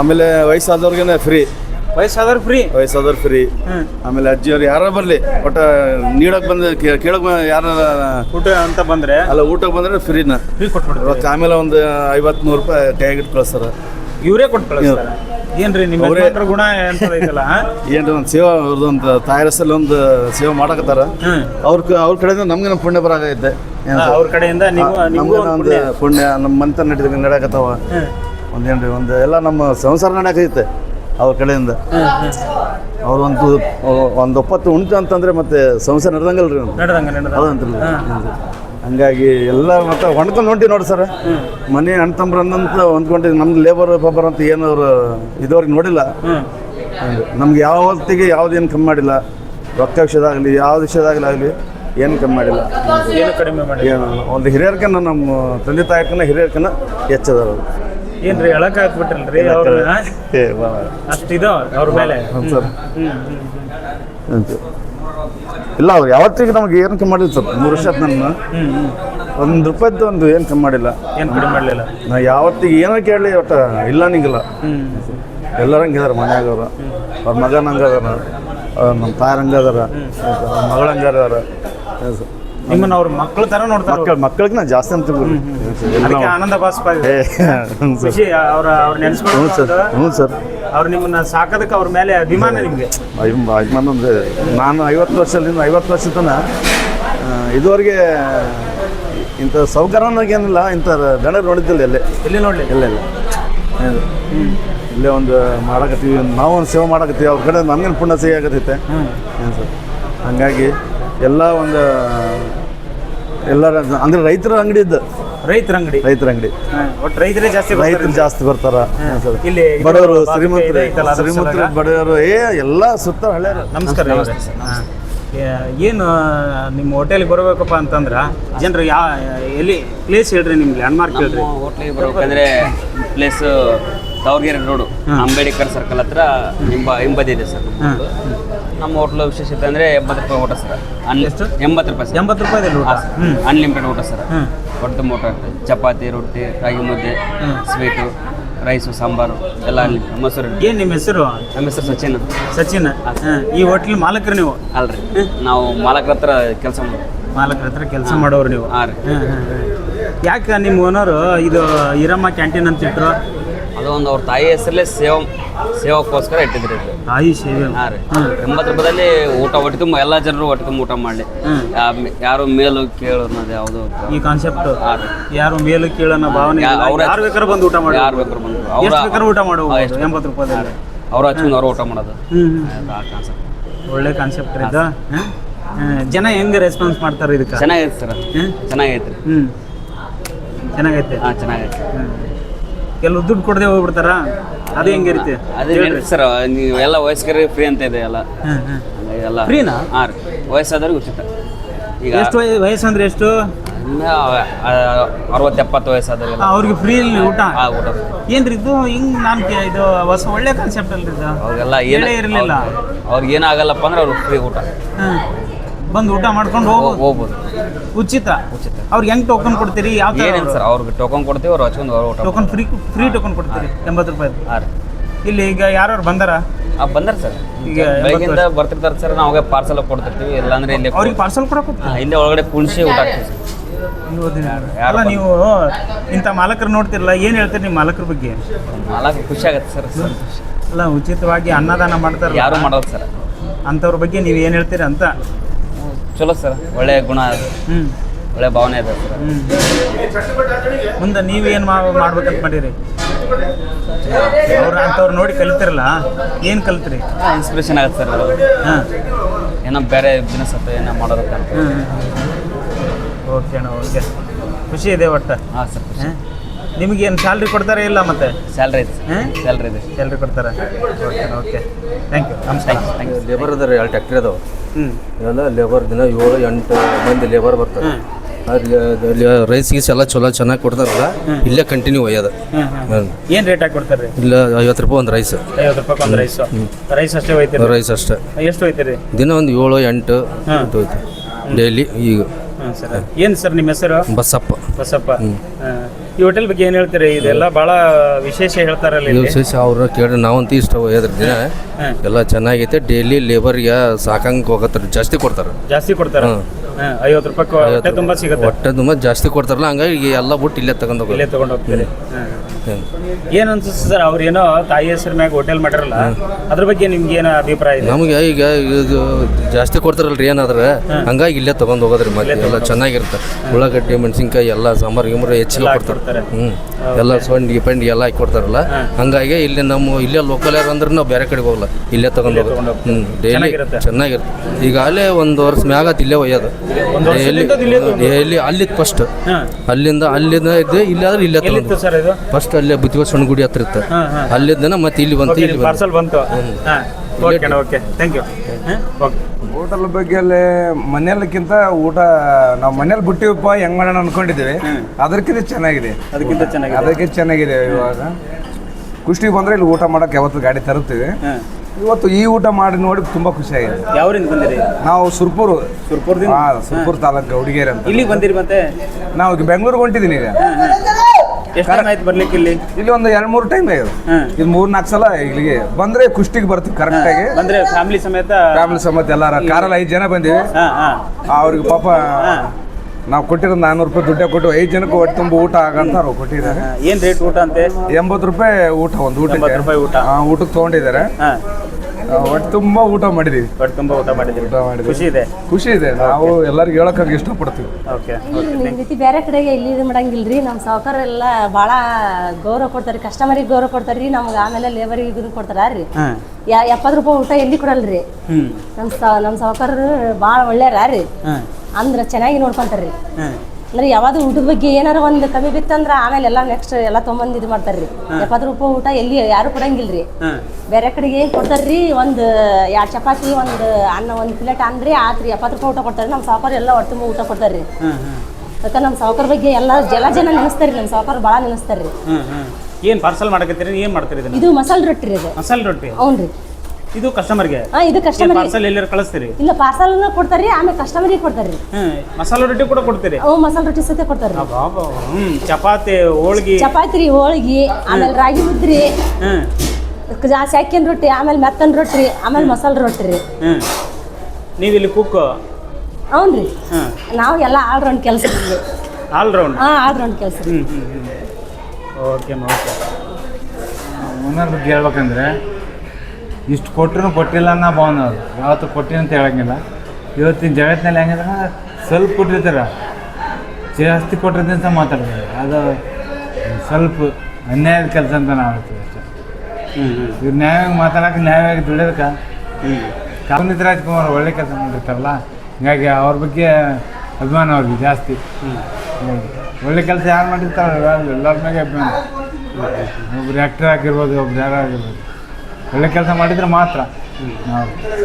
ಆಮೇಲೆ ವಯಸ್ಸಾದವ್ರಿಗೇನೆ ಫ್ರೀ ವಯಸ್ಸಾದವ್ರು ಫ್ರೀ ವಯಸ್ಸಾದವ್ರು ಫ್ರೀ ಆಮೇಲೆ ಅಜ್ಜಿಯವ್ರು ಯಾರೋ ಬರಲಿ ಒಟ್ಟ ನೀಡಕ್ ಬಂದ ಕೇಳಕ್ ಯಾರ ಊಟ ಅಂತ ಬಂದ್ರೆ? ಅಲ್ಲ ಊಟಕ್ಕೆ ಬಂದ್ರೆ ಫ್ರೀನ ಫ್ರೀ ಕೊಟ್ಬಿಡ್ತಾರೆ ಆಮೇಲೆ ಒಂದು ಐವತ್ತು ನೂರು ರೂಪಾಯಿ ಕೈಯಾಗಿಟ್ಟು ಕಳಿಸ್ತಾರ. ಇವರೇ ಕೊಟ್ಟು ಕಳಿಸ್ತಾರೆ. ಏನ್ರಿ ನಿಮ್ಮ ಗುಣ? ಏನ್ರಿ ಒಂದು ಸೇವಾ ಅವ್ರದ್ದು ಒಂದು ತಾಯರಸಲ್ಲಿ ಒಂದು ಸೇವೆ ಮಾಡಕತ್ತಾರ. ಅವ್ರ ಅವ್ರ ಕಡೆಯಿಂದ ನಮ್ಗೆ ಪುಣ್ಯ ಬರಾಗೈತೆ. ಅವ್ರ ಕಡೆಯಿಂದ ನೀವು ಪುಣ್ಯ. ನಮ್ಮ ಮಂತ ನಡೀತ ನಡೆಯಕತ್ತಾವ. ಒಂದೇನ್ರಿ ಒಂದು ಎಲ್ಲ ನಮ್ಮ ಸಂಸಾರ ನಡೆಯಕೈತೆ ಅವ್ರ ಕಡೆಯಿಂದ. ಅವ್ರು ಒಂದು ಒಂದು ಒಪ್ಪತ್ತು ಉಂಟು ಅಂತಂದ್ರೆ ಮತ್ತೆ ಸಂಸಾರ ನಡೆದಂಗಲ್ಲ ರೀ ಅದಂತಲ್ಲ ಹಂಗಾಗಿ ಎಲ್ಲ ಮತ್ತೆ ಹೊಣ್ಕೊಂಡು ಹೊಂಟಿ ನೋಡಿ ಸರ್. ಮನೆ ಅಣ್ಣ ತಮ್ರನ್ನಂತ ಹೊಂದ್ಕೊಂಡಿದ್ದು ನಮ್ದು ಲೇಬರ್ ಪಬ್ಬರ್ ಅಂತ ಏನು ಅವರು ಇದುವರೆಗೆ ನೋಡಿಲ್ಲ. ನಮ್ಗೆ ಯಾವ ಹೊತ್ತಿಗೆ ಯಾವ್ದೇನು ಕಮ್ಮಿ ಮಾಡಿಲ್ಲ. ರೊಕ್ಕ ವಿಷಯದಾಗಲಿ ಯಾವ ವಿಷಯದಾಗಲಿ ಆಗಲಿ ಏನು ಕಮ್ಮಿ ಮಾಡಿಲ್ಲ. ಏನು ಕಡಿಮೆ ಮಾಡಿ ಒಂದು ಹಿರಿಯರ್ಕನ ನಮ್ಮ ತಂದೆ ತಾಯಕನ ಹಿರಿಯರ್ಕನ ಹೆಚ್ಚದರ ಏನ್ರಿ ಹಾಕ್ಬಿಟ್ರಲ್ರಿ ಅವ್ರ ಏ ಭಾಳ ಅಷ್ಟಿದೋ ಅವ್ರ ಮೇಲೆ? ಸರ್. ಅಂತ. ಇಲ್ಲ ಅವ್ರು ಯಾವತ್ತಿಗೆ ನಮ್ಗೆ ಏನು ಕಮ್ಮಿ ಮಾಡಿಲ್ಲ ಸರ್. ಮೂರು ವರ್ಷ ನನ್ನ ಒಂದ್ ರೂಪಾಯಿದ್ದು ಒಂದು ಏನು ಕಮ್ಮಿ ಮಾಡಿಲ್ಲ. ಏನ್ ಕಡಿಮೆ ಮಾಡಲಿಲ್ಲ? ನಾ ಯಾವತ್ತಿಗೆ ಏನೋ ಕೇಳಲಿ ಒಟ್ಟು ಇಲ್ಲ ನಿಂಗಿಲ್ಲ. ಎಲ್ಲರ ಹಂಗಿದಾರೆ ಮನ್ಯಾಗ ಅವ್ರು ಅವ್ರ ಮಗನ ಹಂಗದಾರ. ನಮ್ಮ ತಾಯಿ ಹಂಗದಾರ. ಮಗಳ ಹಂಗ ಅದಾರ ನಿಮ್ಮನ್ನ ಅವ್ರ ಮಕ್ಕಳ ತರ ನೋಡ್ತಾರೆ ಮಕ್ಕಳ ಮಕ್ಕಳಿಗೆ ನಾ ಜಾಸ್ತಿ ಅಂತ ಅದಕ್ಕೆ ಆನಂದ ಬಾಸ್ಪ ಏ ಹ್ಞೂ ಖುಷಿ ಅವ್ರ ಅವ್ರ ಹ್ಞೂ ಸರ್. ಹ್ಞೂ ಸರ್. ಅವ್ರು ನಿಮ್ಮನ್ನ ಸಾಕೋದಕ್ಕೆ ಅವ್ರ ಮೇಲೆ ಅಭಿಮಾನ ನಿಮಗೆ. ಅಭಿಮಾನ ಅಂದರೆ ನಾನು ಐವತ್ತು ವರ್ಷದಿಂದ ಐವತ್ತು ವರ್ಷ ತನ ಆ, ಇದುವರೆಗೆ ಇಂಥ ಸೌಕರ್ಯನಾಗೇನಿಲ್ಲ ಇಂಥ ದಣ ನೋಡಿದ್ದಿಲ್ಲ ಎಲ್ಲೇ. ಎಲ್ಲಿ ನೋಡಲಿ? ಇಲ್ಲ ಇಲ್ಲ. ಇಲ್ಲೇ ಒಂದು ಮಾಡಕತ್ತೀವಿ ನಾವು ಒಂದು ಸೇವೆ ಮಾಡಕತ್ತೀವಿ ಅವ್ರ ಕಡೆ ನಮ್ಗೇನು ಪುಣ್ಯ ಸಿಹಿ ಆಗತೈತೆ ಏನು ಸರ್? ಹಂಗಾಗಿ ಎಲ್ಲ ಒಂದು ಎಲ್ಲರ ಅಂದ್ರೆ ರೈತರ ಅಂಗಡಿ ಇದ್ದ. ರೈತರ ಅಂಗಡಿ. ರೈತರ ಅಂಗಡಿ. ಒಟ್ಟು ರೈತರೇ ಜಾಸ್ತಿ ಬರ್ತಾರೆ ರೈತರು ಜಾಸ್ತಿ ಬರ್ತಾರ? ಇಲ್ಲಿ ಬಡವರು ಶ್ರೀಮಂತರ ಶ್ರೀಮಂತರು ಬಡವರು ಏ ಎಲ್ಲ ಸುತ್ತ ಹಳ್ಳ್ಯಾರ. ನಮಸ್ಕಾರ ಏನು ನಿಮ್ಮ ಹೋಟೆಲ್ಗೆ ಬರಬೇಕಪ್ಪ ಅಂತಂದ್ರ ಜನರು ಯಾ ಎಲ್ಲಿ ಪ್ಲೇಸ್ ಹೇಳ್ರಿ ನಿಮ್ಗೆ ಲ್ಯಾಂಡ್ಮಾರ್ಕ್ ಹೇಳ್ರಿ. ನಮ್ಮ ಹೋಟ್ಲಿಗೆ ಬರ್ಬೇಕಂದ್ರೆ place Tavargere road Ambedkar circle ಹತ್ರ ಹಿಂಬ ಹಿಂಬದಿ ಇದೆ ಸರ್ ನಮ್ಮ ಹೋಟ್ಲ ವಿಶೇಷತೆ ಅಂದರೆ ಎಂಬತ್ತು ರೂಪಾಯಿ ಊಟ ಸರ್. ಅನ್ ಎಷ್ಟು? ಎಂಬತ್ತು ರೂಪಾಯಿ ಸರ್. ಎಂಬತ್ತು ರೂಪಾಯಿ ಊಟ? ಅನ್ಲಿಮಿಟೆಡ್ ಊಟ ಸರ್. ಒಟ್ಟು ಹೊಟ್ಟೆ ಊಟ ಚಪಾತಿ ರೊಟ್ಟಿ ರಾಗಿ ಮುದ್ದೆ ಸ್ವೀಟು ರೈಸು ಸಾಂಬಾರು ಎಲ್ಲ ಮೊಸರು ಏನು ನಿಮ್ಮ ಹೆಸರು? ನಮ್ಮ ಹೆಸರು ಸಚಿನ್ ಸಚಿನ್. ಈ ಹೋಟ್ಲ್ ಮಾಲಕರು ನೀವು? ಅಲ್ರಿ. ನಾವು ಮಾಲಕರ ಹತ್ರ ಕೆಲಸ ಮಾಡಿ ಮಾಲಕರ ಹತ್ರ ಕೆಲಸ ಮಾಡೋರು ನೀವು? ಹಾಂ ರೀ. ಯಾಕೆ ನಿಮ್ಮ ಓನರು ಇದು ಈರಮ್ಮ ಕ್ಯಾಂಟೀನ್ ಅಂತ ಇಟ್ಟರು ಅದು ಒಂದು ಅವ್ರ ತಾಯಿ ಹೆಸರಲ್ಲೇ ಸೇವ ಸೇವಕ್ಕೋಸ್ಕರ ಇಟ್ಟಿದ್ರಿ ತಾಯಿ ಸೇವೆ. ಹಾಂ ರೀ. ಎಂಬತ್ತು ರೂಪಾಯಿದಲ್ಲಿ ಊಟ ಹೊಟ್ಟೆ ತುಂಬ ಎಲ್ಲ ಜನರು ಹೊಟ್ಟೆ ತುಂಬ ಊಟ ಮಾಡಲಿ. ಯಾರು ಮೇಲು ಕೇಳು ಅನ್ನೋದು ಯಾವುದು ಈ ಕಾನ್ಸೆಪ್ಟ್ ಯಾರು ಮೇಲು ಕೀಳನ್ನ ಭಾವನೆ ಅವ್ರು ಅವ್ರ- ಯಾರು ಬೇಕಾದ್ರೆ ಬಂದು ಊಟ ಮಾಡಿ ಯಾರು ಬೇಕಾದ್ರು ಬಂದು ಅವ್ರ ಎಷ್ಟು ಬೇಕಾದ್ರೆ ಊಟ ಮಾಡುವ ಎಂಬತ್ತು ರೂಪಾಯಿದಲ್ಲಿ. ಅವ್ರು ಹಚ್ಕೊಂಡು ಅವ್ರು ಊಟ ಮಾಡೋದು. ಹ್ಮ್ ಹ್ಮ್. ಅದು ಆ ಕಾನ್ಸೆಪ್ಟ್ ಒಳ್ಳೆ ಕಾನ್ಸೆಪ್ಟ್ ಇದು. ಜನ ಹೆಂಗ್ ರೆಸ್ಪಾನ್ಸ್ ಮಾಡ್ತಾರೆ ಇದಕ್ಕೆ? ಚೆನ್ನಾಗೈತೆ ಸರ್? ಚೆನ್ನಾಗೈತೆ ರೀ. ಹ್ಮ್. ಚೆನ್ನಾಗೈತೆ. ಹಾಂ ಚೆನ್ನಾಗೈತೆ. ಹ್ಮ್. ಕೆಲವು ದುಡ್ಡು ಕೊಡದೆ ಹೋಗ್ಬಿಡ್ತಾರ? ಅದು ಹೆಂಗಿರುತ್ತೆ ಅದೇ ಸರ್ ನೀವು ಎಲ್ಲ ವಯಸ್ಕರಿಗೆ ಫ್ರೀ ಅಂತ ಇದೆ ಎಲ್ಲ. ಎಲ್ಲ ಫ್ರೀನಾ? ಹಾಂ ರೀ. ವಯಸ್ಸಾದವ್ರಿಗೆ ಉಚಿತ. ಈಗ ಎಷ್ಟು ವಯಸ್ಸು ಅಂದ್ರೆ ಎಷ್ಟು? ಅರವತ್ತು ಎಪ್ಪತ್ತು ವಯಸ್ಸಾದ್ರೆ ಅವ್ರಿಗೆ ಫ್ರೀ ಊಟ? ಆ ಊಟ ಏನ್ರಿ ಇದು? ಹಿಂಗ್ ನಾನು ಇದು ಹೊಸ ಒಳ್ಳೆ ಕಾನ್ಸೆಪ್ಟ್ ಅಲ್ರಿ ಇದು. ಅವ್ರಿಗೆಲ್ಲ ಏನೇ ಇರಲಿಲ್ಲ. ಅವ್ರಿಗೆ ಏನಾಗಲ್ಲಪ್ಪ ಅಂದ್ರೆ ಅವ್ರಿಗೆ ಫ್ರೀ ಊಟ. ಬಂದು ಊಟ ಮಾಡ್ಕೊಂಡು ಹೋಗ್ಬೋದು. ಹೋಗ್ಬೋದು. ಉಚಿತ. ಉಚಿತ. ಅವ್ರಿಗೆ ಹೆಂಗ್ ಟೋಕನ್ ಕೊಡ್ತೀರಿ? ಯಾವ ಏನಿಲ್ಲ ಸರ್ ಅವ್ರಿಗೆ ಟೋಕನ್ ಕೊಡ್ತೀವಿ ಅವ್ರು ಹಚ್ಕೊಂಡು ಅವ್ರು ಊಟ ಟೋಕನ್ ಫ್ರೀ ಫ್ರೀ ಟೋಕನ್ ಕೊಡ್ತೀರಿ ಎಂಬತ್ತು ರೂಪಾಯಿ. ಹಾಂ ಇಲ್ಲಿ ಈಗ ಯಾರು ಬಂದಾರ? ಆ ಬಂದಾರ ಸರ್. ಈಗ ಬರ್ತಿರ್ತಾರೆ ಸರ್ ನಾವು ಪಾರ್ಸಲ್ ಕೊಡ್ತಿರ್ತೀವಿ ಇಲ್ಲಾಂದ್ರೆ ಇಲ್ಲಿ ಅವ್ರಿಗೆ ಪಾರ್ಸಲ್ ಕೂಡ ಇಲ್ಲೇ ಒಳಗಡೆ ಕುಣಿಸಿ ಊಟ ಹಾಕ್ತೀವಿ ಸರ್. ಅಲ್ಲ ನೀವು ಇಂಥ ಮಾಲಕರು ನೋಡ್ತಿರಲ್ಲ ಏನು ಹೇಳ್ತೀರಿ ನಿಮ್ಮ ಮಾಲಕರ ಬಗ್ಗೆ? ಮಾಲಕ ಖುಷಿ ಆಗುತ್ತೆ ಸರ್. ಅಲ್ಲ ಉಚಿತವಾಗಿ ಅನ್ನದಾನ ಮಾಡ್ತಾರೆ ಯಾರು ಮಾಡೋದು ಸರ್. ಅಂಥವ್ರ ಬಗ್ಗೆ ನೀವು ಏನು ಹೇಳ್ತೀರಿ ಅಂತ? ಚಲೋ ಸರ್. ಒಳ್ಳೆ ಗುಣ ಅದು. ಹ್ಞೂ ಒಳ್ಳೆ ಭಾವನೆ ಇದೆ ಸರ್. ಹ್ಞೂ ಮುಂದೆ ನೀವೇನು ಮಾಡ್ಬೇಕಂತ ಮಾಡಿರಿ? ಅವ್ರು ಅಂಥವ್ರು ನೋಡಿ ಕಲಿತಿರಲ್ಲ ಏನು ಕಲಿತ್ರಿ? ಇನ್ಸ್ಪಿರೇಷನ್ ಆಗುತ್ತೆ ಸರ್ ಹಾಂ. ಏನೋ ಬೇರೆ ಬಿಸ್ನೆಸ್ ಅಥವಾ ಏನೋ ಮಾಡೋದಕ್ಕೆ ಓಕೆ ಅಣ್ಣ ಓಕೆ ಖುಷಿ ಇದೆ ಒಟ್ಟು? ಹಾಂ ಸರ್ ಖುಷಿ. ಹಾಂ ಏನು ಸ್ಯಾಲ್ರಿ ಕೊಡ್ತಾರೆ ಇಲ್ಲ ಮತ್ತೆ? ಸ್ಯಾಲ್ರಿ ಇದೆ. ಹಾಂ? ಸ್ಯಾಲ್ರಿ ಇದೆ. ಸ್ಯಾಲ್ರಿ ಕೊಡ್ತಾರೆ? ಓಕೆ ಓಕೆ ಥ್ಯಾಂಕ್ ಯು ನಮಸ್ಕಾರ ಥ್ಯಾಂಕ್ ಯು ಲೇಬರ್ ಅದಾರೆ ಎರಡು ಟ್ಯಾಕ್ಟ್ರಿ ಅದಾವೆ. ಹ್ಞೂ ಇದೆಲ್ಲ ಲೇಬರ್ ದಿನ ಏಳು ಎಂಟು ಮಂದಿ ಲೇಬರ್ ಬರ್ತಾರೆ. ರೈಸ್ ಗೀಸ್ ಎಲ್ಲ ಚಲೋ ಚೆನ್ನಾಗಿ ಕೊಡ್ತಾರಲ್ಲ ಇಲ್ಲೇ ಕಂಟಿನ್ಯೂ ಒಯ್ಯೋದು. ಏನು ರೇಟ್ ಹಾಕಿ ಕೊಡ್ತಾರೆ ರೀ ಇಲ್ಲ ಐವತ್ತು ರೂಪಾಯಿ ಒಂದು ರೈಸ್ ಐವತ್ತು ರೂಪಾಯಿ ಒಂದು ರೈಸ್ ರೈಸ್ ಅಷ್ಟೇ ಒಯ್ತೀರಿ? ರೈಸ್ ಅಷ್ಟೇ. ಎಷ್ಟು ಒಯ್ತೀರಿ? ದಿನ ಒಂದು ಏಳು ಎಂಟು ಹೋಯ್ತು ಡೈಲಿ ಈಗ. ಹಾಂ ಸರ್. ಏನು ಸರ್ ನಿಮ್ಮ ಹೆಸರು? ಬಸಪ್ಪ. ಬಸಪ್ಪ. ಈ ಹೋಟೆಲ್ ಬಗ್ಗೆ ಏನು ಹೇಳ್ತೀರಿ? ಇದೆಲ್ಲ ಭಾಳ ವಿಶೇಷ ಹೇಳ್ತಾರಲ್ಲ ಇಲ್ಲಿ. ವಿಶೇಷ ಅವ್ರನ್ನ ಕೇಳಿ ನಾವಂತೂ ಇಷ್ಟ ಹೋಯ್ದ್ರ ದಿನ. ಎಲ್ಲ ಚೆನ್ನಾಗೈತೆ ಡೈಲಿ ಲೇಬರ್ಗೆ ಸಾಕಂಗೆ ಹೋಗತ್ತಾರೆ ಜಾಸ್ತಿ ಕೊಡ್ತಾರೆ. ಜಾಸ್ತಿ ಕೊಡ್ತಾರೆ. ಐವತ್ತು ರೂಪಾಯಿ ಹೊಟ್ಟೆ ತುಂಬ ಸಿಗುತ್ತೆ. ಹೊಟ್ಟೆ ತುಂಬ ಜಾಸ್ತಿ ಕೊಡ್ತಾರಲ್ಲ ಹಂಗಾಗಿ ಎಲ್ಲ ಬಿಟ್ಟು ಇಲ್ಲೇ ತಗೊಂಡು ಇಲ್ಲೇ ಹೋಗೋದು. ತಗೊಂಡು ಹೋಗ್ತೀರಿ. ಹ್ಮ್. ಏನು ಅನ್ಸುತ್ತೆ ಸರ್? ಅವ್ರು ಏನೋ ತಾಯಿ ಹೆಸರು ಮ್ಯಾಗ ಹೋಟೆಲ್ ಮಾಡಿರಲ್ಲ ಅದ್ರ ಬಗ್ಗೆ ನಿಮ್ಗೆ ಏನು ಅಭಿಪ್ರಾಯ ಇದೆ? ನಮಗೆ ಈಗ ಇದು ಜಾಸ್ತಿ ಕೊಡ್ತಾರಲ್ರಿ ಏನಾದ್ರೆ ಹಂಗಾಗಿ ಇಲ್ಲೇ ತಗೊಂಡು ಹೋಗೋದ್ರಿ ಮತ್ತೆ ಎಲ್ಲ ಚೆನ್ನಾಗಿರುತ್ತೆ. ಉಳ್ಳಾಗಡ್ಡಿ ಮೆಣಸಿನ್ಕಾಯಿ ಎಲ್ಲ ಸಾಂಬಾರ್ ಗಿಂಬಾರು ಹೆಚ್ಚಿಗೆ ಕೊಡ್ತಾರೆ. ಹ್ಮ್. ಹ್ಞೂ ಎಲ್ಲ ಸೊಂಡಿ ಪಂಡಿ ಎಲ್ಲ ಹಾಕಿ ಕೊಡ್ತಾರಲ್ಲ. ಹಂಗಾಗಿ ಇಲ್ಲಿ ನಮ್ಮ ಇಲ್ಲೇ ಲೋಕಲ್ ಯಾರು ಅಂದ್ರೆ ನಾವು ಬೇರೆ ಕಡೆಗೆ ಹೋಗಲ್ಲ. ಇಲ್ಲೇ ತಗೊಂಡು ಹೋಗೋದು. ಹ್ಞೂ ಡೈಲಿ ಚೆನ್ನಾಗಿರುತ್ತೆ. ಈಗ ಅಲ್ಲೇ ಒಂದು ವರ್ಷ ಮ್ಯಾಗತ್ ಇಲ್ಲೇ ಒಯ್ಯೋದು. ಒಂದು ಎಲ್ಲಿ ಅಲ್ಲಿದ್ದು ಫಸ್ಟ್ ಅಲ್ಲಿಂದ ಅಲ್ಲಿಂದ ಇದ್ದೆ ಇಲ್ಲಾದ್ರೆ ಇಲ್ಲೇ ತಗೊಂಡು ಇದು? ಫಸ್ಟ್ ಅಲ್ಲೇ ಬುತ್ತಿವಸಣ್ಣ ಗುಡಿ ಹತ್ರ ಇತ್ತು. ಅಲ್ಲಿದ್ದನ ಮತ್ತೆ ಇಲ್ಲಿ ಬಂತು ಇಲ್ಲಿ ಬಂತು ಪಾರ್ಸಲ್ ಬಂತು. ಹಾಂ okay okay thank you okay hotel ಬಗ್ಗೆ ಅಲ್ಲಿ ಮನೆಯಲ್ಲಕ್ಕಿಂತ ಊಟ ನಾವು ಮನೇಲಿ ಬಿಟ್ಟಿವಪ್ಪ ಹೆಂಗ್ ಮಾಡೋಣ ಅನ್ಕೊಂಡಿದ್ದೀವಿ. ಅದಕ್ಕಿಂತ ಚೆನ್ನಾಗಿದೆ. ಅದಕ್ಕಿಂತ ಚೆನ್ನಾಗಿದೆ. ಅದಕ್ಕೆ ಚೆನ್ನಾಗಿದೆ ಇವಾಗ. ಕುಷ್ಟಿಗೆ ಬಂದ್ರೆ ಇಲ್ಲಿ ಊಟ ಮಾಡಕ್ಕೆ ಯಾವತ್ತು ಗಾಡಿ ತರುತ್ತೀವಿ. ಇವತ್ತು ಈ ಊಟ ಮಾಡಿ ನೋಡಿ ತುಂಬಾ ಖುಷಿ ಆಗಿದೆ. ಯಾವರಿಂದ ಬಂದಿರಿ? ನಾವು ಸುರಪುರ. ಸುರ್ಪುರದಿಂದ? ಹಾ ಸುರ್ಪುರ್ ತಾಲೂಕು ಹುಡುಗಿಯರ್ ಅಂತ. ಇಲ್ಲಿಗೆ ಬಂದಿರಿ ಮತ್ತೆ? ನಾವು ಬೆಂಗಳೂರಿಗೆ ಹೊಂಟಿದ್ದೀನಿ ಈಗ. ಎಷ್ಟು ಆಯ್ತು ಬರ್ಲಿಕ್ಕೆ ಇಲ್ಲಿ? ಇಲ್ಲಿ ಒಂದು ಎರಡ್ ಮೂರು ಟೈಮ್ ಆಗಿದೆ ಇದು ಮೂರ್ ನಾಲ್ಕು ಸಲ ಇಲ್ಲಿಗೆ ಬಂದ್ರೆ ಕುಷ್ಟಿಗೆ ಬರ್ತೀವಿ ಕರೆಕ್ಟಾಗಿ ಬಂದ್ರೆ ಫ್ಯಾಮಿಲಿ ಸಮೇತ ಫ್ಯಾಮಿಲಿ ಸಮೇತ ಎಲ್ಲಾರ ಕಾರಲ್ಲಿ ಐದು ಜನ ಬಂದಿವಿ. ಅವ್ರಿಗೆ ಪಾಪ ನಾವು ಕೊಟ್ಟಿರೋ ನಾನ್ನೂರು ರೂಪಾಯಿ ದುಡ್ಡೇ ಕೊಟ್ಟು ಐದು ಜನಕ್ಕೆ ಹೊಟ್ಟೆ ತುಂಬ ಊಟ ಆಗಂತ ಅವ್ರು ಕೊಟ್ಟಿದ್ದಾರೆ. ಏನ್ ರೇಟ್ ಊಟ ಅಂತೆ? ಎಂಬತ್ತು ರೂಪಾಯಿ ಊಟ ಒಂದು ಊಟ ಎಂಬತ್ತು ರೂಪಾಯಿ ಊಟ. ಊಟಕ್ಕೆ ತಗೊಂಡಿದ್ದಾರೆ. ಹಾಂ. ಆ, ಹೊಟ್ಟೆ ತುಂಬ ಊಟ ಮಾಡಿದೀವಿ. ಹೊಟ್ಟೆ ತುಂಬ ಊಟ ಮಾಡಿದ್ರಿ. ಊಟ ಮಾಡಿದ್ವಿ. ಖುಷಿ ಇದೆ? ಖುಷಿ ಇದೆ. ನಾವು ಎಲ್ಲರಿಗೂ ಹೇಳೋಕ್ಕಾಗಿ ಇಷ್ಟಪಡ್ತೀವಿ. ಓಕೆ ಈ ರೀತಿ ಬೇರೆ ಕಡೆಗೆ ಇಲ್ಲಿ ಇದು ಮಾಡಂಗಿಲ್ರಿ. ನಮ್ಮ ಸಾವುಕಾರ ಎಲ್ಲ ಭಾಳ ಗೌರವ ಕೊಡ್ತಾರೆ. ಕಸ್ಟಮರಿಗೆ ಗೌರವ ಕೊಡ್ತಾರೆ ರೀ ನಮ್ಗೆ ಆಮೇಲೆ ಲೇಬರಿಗೆ ಇದು ಕೊಡ್ತಾರ ರೀ ಯಾ ಎಪ್ಪತ್ತು ರೂಪಾಯಿ ಊಟ ಎಲ್ಲಿ ಕೊಡಲ್ರಿ? ನಮ್ಮ ಸಾ ನಮ್ಮ ಸಾವುಕಾರರು ಭಾಳ ಒಳ್ಳೆಯರ ರೀ ಅಂದ್ರೆ ಚೆನ್ನಾಗಿ ನೋಡ್ಕೊಂತಾರ್ರಿ. ಅಂದ್ರೆ ಯಾವ್ದು ಊಟದ ಬಗ್ಗೆ ಏನಾರ ಒಂದು ಕಮ್ಮಿ ಬಿತ್ತಂದ್ರ ಆಮೇಲೆ ಎಲ್ಲ ನೆಕ್ಸ್ಟ್ ಎಲ್ಲ ತೊಗೊಂಬಂದು ಇದು ಮಾಡ್ತಾರ್ರಿ. ಎಪ್ಪತ್ತು ರೂಪಾಯಿ ಊಟ ಎಲ್ಲಿ ಯಾರು ಕೊಡಂಗಿಲ್ರಿ. ಬೇರೆ ಕಡೆಗೆ ಏನು ಕೊಡ್ತಾರ್ರಿ? ಒಂದು ಎರಡು ಚಪಾತಿ ಒಂದು ಅನ್ನ ಒಂದು ಪ್ಲೇಟ್ ಅಂದ್ರೆ ಆತ್ರಿ. ಎಪ್ಪತ್ತು ರೂಪಾಯಿ ಊಟ ಕೊಡ್ತಾರೆ ನಮ್ಮ ಸಾವುಕಾರ ಎಲ್ಲ ಹೊಟ್ಟೆ ತುಂಬ ಊಟ ಕೊಡ್ತಾರ್ರಿ. ಯಾಕಂದ್ರೆ ನಮ್ಮ ಸಾವುಕಾರ ಬಗ್ಗೆ ಎಲ್ಲ ಜಲ ಜನ ನೆನೆಸ್ತಾರ್ರಿ ನಮ್ಮ ಸಾವುಕಾರ ಭಾಳ ನೆನೆಸ್ತಾರ್ರಿ. ಏನ್ ಪಾರ್ಸಲ್ ಮಾಡಕತ್ತೀರಿ? ಏನು ಮಾಡ್ತೀರಿ ಇದು ಮಸಾಲೆ ರೊಟ್ಟಿ ರೀ ಇದು ಮಸಾಲೆ ರೊಟ್ಟಿ? ಹ್ಞೂ ರೀ ಇದು ಕಸ್ಟಮರ್ಗೆ ಹಾಂ ಇದು ಕಸ್ಟಮರ್ ಪಾರ್ಸಲ್ ಎಲ್ಲಾರು ಕಳಿಸ್ತೀರಿ? ಇಲ್ಲ ಪಾರ್ಸಲ್ ಕೊಡ್ತಾರೆ ರೀ ಆಮೇಲೆ ಕಸ್ಟಮರಿಗೆ ಕೊಡ್ತಾರೆ ರೀ ಹಾಂ ಮಸಾಲೆ ರೊಟ್ಟಿ ಕೂಡ ಕೊಡ್ತೀರಿ? ಅವು ಮಸಾಲೆ ರೊಟ್ಟಿ ಸತೆ ಕೊಡ್ತಾರೆ ರೀ ಬಾಬಾ ಚಪಾತಿ ಹೋಳ್ಗಿ. ಚಪಾತಿ ರೀ ಹೋಳ್ಗಿ ಆಮೇಲೆ ರಾಗಿ ಮುದ್ರಿ ಹ್ಮ್. ಜಾಸ್ತಿ ಅಕ್ಕಿನ ರೊಟ್ಟಿ ಆಮೇಲೆ ಮೆತ್ತನ್ ರೊಟ್ಟಿ ಆಮೇಲೆ ಮಸಾಲೆ ರೊಟ್ಟಿ ರೀ. ಹ್ಮ್. ನೀವು ಇಲ್ಲಿ ಕುಕ್ ಹ್ಞೂ ರೀ. ಹಾಂ. ನಾವು ಎಲ್ಲ ಆಲ್ ರೌಂಡ್ ಕೆಲಸ ರೀ. ಆಲ್ ರೌಂಡ್ ಹಾಂ ಆಲ್ ರೌಂಡ್ ಕೆಲಸ ರೀ. ಹ್ಞೂ ಹ್ಞೂ ಹ್ಞೂ ಓಕೆ ಓಕೆ ಓನರ್ ಬಗ್ಗೆ ಹೇಳ್ಬೇಕಂದ್ರೆ ಇಷ್ಟು ಕೊಟ್ಟರು ಕೊಟ್ಟಿಲ್ಲ ಅನ್ನೋ ಭಾವನೆ ಅದು. ಯಾವತ್ತು ಕೊಟ್ಟಿನಿ ಅಂತ ಹೇಳಂಗಿಲ್ಲ. ಇವತ್ತಿನ ಜಗತ್ತಿನಲ್ಲಿ ಹೆಂಗಂದ್ರೆ? ಸ್ವಲ್ಪ ಕೊಟ್ಟಿರ್ತಾರೆ. ಜಾಸ್ತಿ ಕೊಟ್ಟಿರ್ತೀನಿ ಅಂತ ಮಾತಾಡ್ತಾರೆ ಅದು ಸ್ವಲ್ಪ ಅನ್ಯಾಯದ ಕೆಲಸ ಅಂತ ನಾವು ಹೇಳ್ತೀವಿ ಅಷ್ಟೇ. ಇವ್ರು ನ್ಯಾಯವಾಗಿ ಮಾತಾಡೋಕೆ ನ್ಯಾಯವಾಗಿ ದುಡಿಯೋದಕ್ಕೆ ಪುನೀತ್ ರಾಜ್ಕುಮಾರ್ ಒಳ್ಳೆ ಕೆಲಸ ಮಾಡಿರ್ತಾರಲ್ಲ ಹಿಂಗಾಗಿ ಅವ್ರ ಬಗ್ಗೆ ಅಭಿಮಾನ ಅವ್ರಿಗೆ ಜಾಸ್ತಿ. ಒಳ್ಳೆ ಕೆಲಸ ಯಾರು ಮಾಡಿರ್ತಾರೆ ಎಲ್ಲರ- ಮ್ಯಾಗೆ ಅಭಿಮಾನ. ಒಬ್ರು ಆ್ಯಕ್ಟರ್ ಆಗಿರ್ಬೋದು ಒಬ್ರು ಯಾರು ಆಗಿರ್ಬೋದು. ಒಳ್ಳೆ ಕೆಲಸ ಮಾಡಿದ್ರೆ ಮಾತ್ರ.